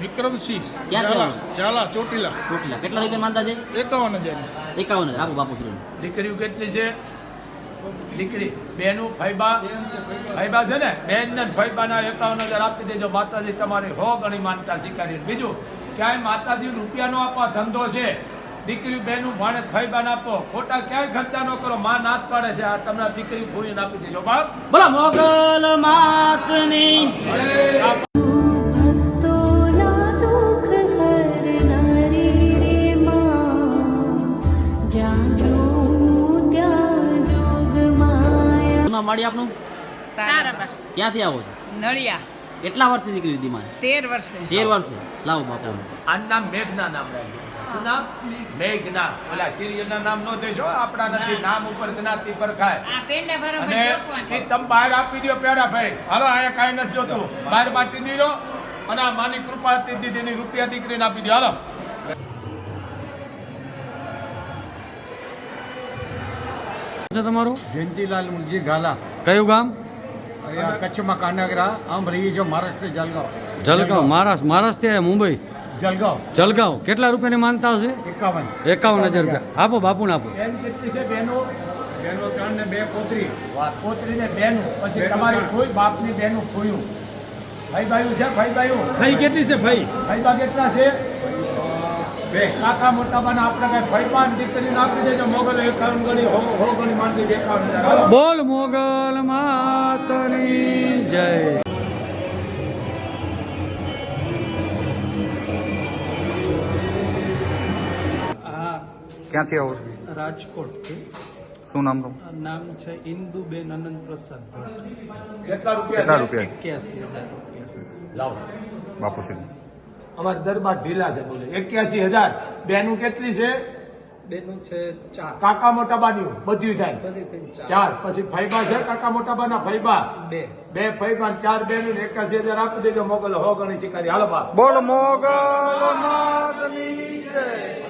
વિક્રમસિંહ ઝાલા ઝાલા ચોટીલા. ચોટીલા. કેટલા રૂપિયા માનતા છે? એકાવન હજાર એકાવન હજાર. આપો બાપુશ્રી દીકરીઓ કેટલી છે? દીકરી બેનું ફૈબા ફૈબા છે ને? બેન ને ફૈબાના એકાવન હજાર આપી દેજો. માતાજી તમારી હો ગણી માનતા સ્વીકારી બીજું ક્યાંય માતાજી રૂપિયાનો આપવા ધંધો છે. દીકરી બેનું ભાણે ફૈબાન આપો. ખોટા ક્યાંય ખર્ચા ન કરો. માં નાથ પાડે છે. આ તમને દીકરી ફૂઈને આપી દેજો. બાપ. બોલો મોગલ માતની. નામ માડી આપનું? તારાબા ક્યાંથી આવો છો? નળિયા. કેટલા વર્ષે દીકરી દીધી મારે તેર વર્ષે. તેર વર્ષે. લાવો બાપુ. આ નામ મેઘના નામ રાખ્યું. શું નામ? મેઘના. ઓલા સિરિયલના નામ નો દેશો આપણા નથી. નામ ઉપર જ્ઞાતિ પર ખાય. આ પેંડા બરાબર અને એ તમે બહાર આપી દો પેડા ભાઈ. હાલો અહીંયા કાંઈ નથી જોતું. બહાર બાટી દીધો. અને આ માની કૃપાથી દીધીની રૂપિયા દીકરીને આપી દો હાલો. છે તમારું? જયંતિલાલ મુનજી ગાલા. કયું ગામ? કચ્છમાં કાનાગરા આમ રહી છે મહારાષ્ટ્ર જલગાંવ. જલગાંવ મહારાષ્ટ્ર મહારાષ્ટ્ર મુંબઈ? જલગાંવ. જલગાંવ. કેટલા રૂપિયાની માનતા હશે? એકાવન. એકાવન હજાર રૂપિયા. આપો બાપુને આપો. બેન કેટલી છે બેનો? બેનો ત્રણ ને બે પોતરી. પોતરી ને બેનું. પછી તમારી કોઈ કોઈ બાપની બેનું ખોયું. ભાઈ ભાઈ છે ભાઈ ભાઈ ભાઈ કેટલી છે ભાઈ? ભાઈ બા કેટલા છે? બે. કાકા મોટા બાના આપણે કઈ ભાઈ પાન દીકરીને આપી દેજો મોગલ એકાવન ગણી હો બોલ મોગલ માતની જય. ક્યાંથી આવો છો? રાજકોટથી શું નામ તો નામ છે ઇન્દુબેન આનંદ પ્રસાદ કેટલા કેટલા રૂપિયા છે? રૂપિયા? એક્યાસી હજાર રૂપિયા. લાવો. બાપુશ્રી અમારે દરબાર ઢીલા છે બોલે. એક્યાસી હજાર. બેનું કેટલી છે? બેનું છે ચાર. કાકા મોટા બાની બધી થાય. બધી ચાર. પછી ફૈબા છે કાકા મોટા બાના ફૈબા બે. બે ફૈબા ચાર બેનું ને એકાસી હજાર આપી દેજો મોગલ હો ગણી શિકારી. હાલો બા. બોલ મોગલ માતની જય.